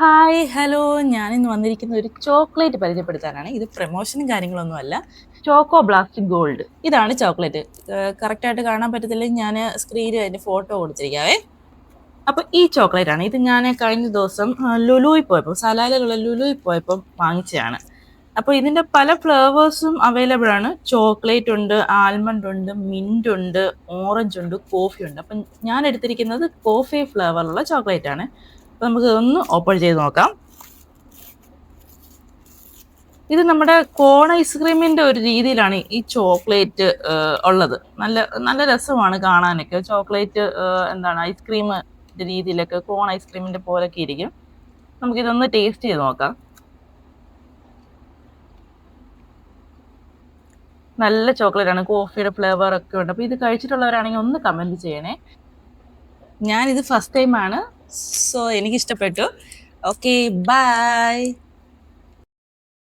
Hi hello ഞാനിന്ന് വന്നിരിക്കുന്ന ഒരു ചോക്ലേറ്റ് പരിചയപ്പെടുത്താനാണ്. ഇത് പ്രൊമോഷനും കാര്യങ്ങളൊന്നുമല്ല. ചോക്കോ ബ്ലാസ്റ്റ് ഗോൾഡ് ഇതാണ് ചോക്ലേറ്റ്. കറക്റ്റായിട്ട് കാണാൻ പറ്റത്തില്ലെങ്കിൽ ഞാൻ സ്ക്രീനിൽ അതിന്റെ ഫോട്ടോ കൊടുത്തിരിക്കാവേ. അപ്പോൾ ഈ ചോക്ലേറ്റ് ആണ്. ഇത് ഞാൻ കഴിഞ്ഞ ദിവസം ലുലുയിൽ പോയപ്പോൾ സലാലയിലുള്ള ലുലുവിൽ പോയപ്പോൾ വാങ്ങിച്ചതാണ്. അപ്പോൾ ഇതിന്റെ പല ഫ്ലേവേഴ്സും അവൈലബിൾ ആണ്. ചോക്ലേറ്റ് ഉണ്ട് ആൽമണ്ട് ഉണ്ട് മിന്റ് ഉണ്ട് ഓറഞ്ച് ഉണ്ട് കോഫി ഉണ്ട്. അപ്പം ഞാൻ എടുത്തിരിക്കുന്നത് കോഫി ഫ്ലേവറുള്ള ചോക്ലേറ്റ് ആണ്. അപ്പോൾ നമുക്ക് ഒന്ന് ഓപ്പൺ ചെയ്ത് നോക്കാം. ഇത് നമ്മുടെ കോൺ ഐസ്ക്രീമിന്റെ ഒരു രീതിയിലാണ് ഈ ചോക്ലേറ്റ് ഉള്ളത്. നല്ല നല്ല രസമാണ് കാണാനൊക്കെ. ചോക്ലേറ്റ് എന്താണ് ഐസ്ക്രീം രീതിയിലൊക്കെ കോൺ ഐസ്ക്രീമിന്റെ പോലൊക്കെ ഇരിക്കും. നമുക്കിതൊന്ന് ടേസ്റ്റ് ചെയ്ത് നോക്കാം. നല്ല ചോക്ലേറ്റ് ആണ്. കോഫിയുടെ ഫ്ലേവർ ഒക്കെ ഉണ്ട്. അപ്പോൾ ഇത് കഴിച്ചിട്ടുള്ളവരാണെങ്കിൽ ഒന്ന് കമന്റ് ചെയ്യണേ. ഞാനിത് ഫസ്റ്റ് ടൈമാണ് സോ എനിക്കിഷ്ടപ്പെട്ടു. Okay bye